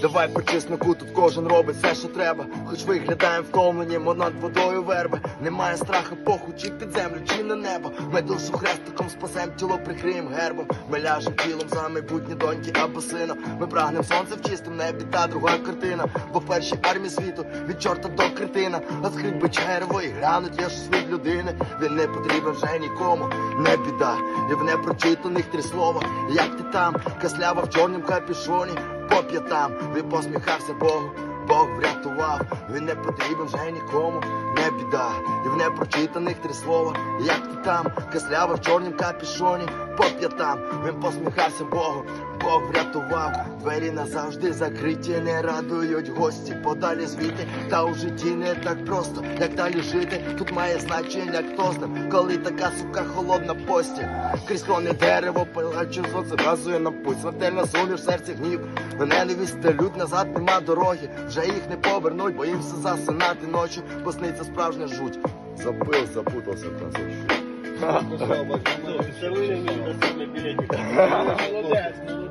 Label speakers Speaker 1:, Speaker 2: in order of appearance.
Speaker 1: Давай по чесноку, тут кожен робить все, що треба. Хоч виглядаємо втомлені, мо над водою верби. Немає страху, похуй, чи під землю, чи на небо. Ми душу хрестиком спасем, тіло прикриєм гербом. Ми ляжем тілом за майбутні доньки або сина. Ми прагнем сонце в чистому небі, та друга картина. Бо в першій армії світу від чорта до кретина. А скрить би черво і глянуть, є щось від людини. Він не потрібен вже нікому, не біда. І в непрочитаних три слова. Як ти там, каслява в чорнім капюшоні, по п'ятам, він посміхався Богу. Бог врятував, він не потрібен вже нікому, не біда. І в непрочитаних три слова. Як ти там, кислява в чорнім капішоні, по п'ятам, він посміхався Богу. Бог врятував, двері назавжди закриті, не радують гості, подалі звідти, та у житті не так просто, як далі жити. Тут має значення, хто з ним, коли така сука холодна пості. Крізь крони дерево, пилаче сонце вказує на путь. Смертельна сумір в серці гнів. На ненависть та лють назад нема дороги. Вже їх не повернуть, боїмся засинати ночі, бо сниться справжня жуть. Забив, запутався в конце.
Speaker 2: Це ви мені на білетик. Молодець, молодець.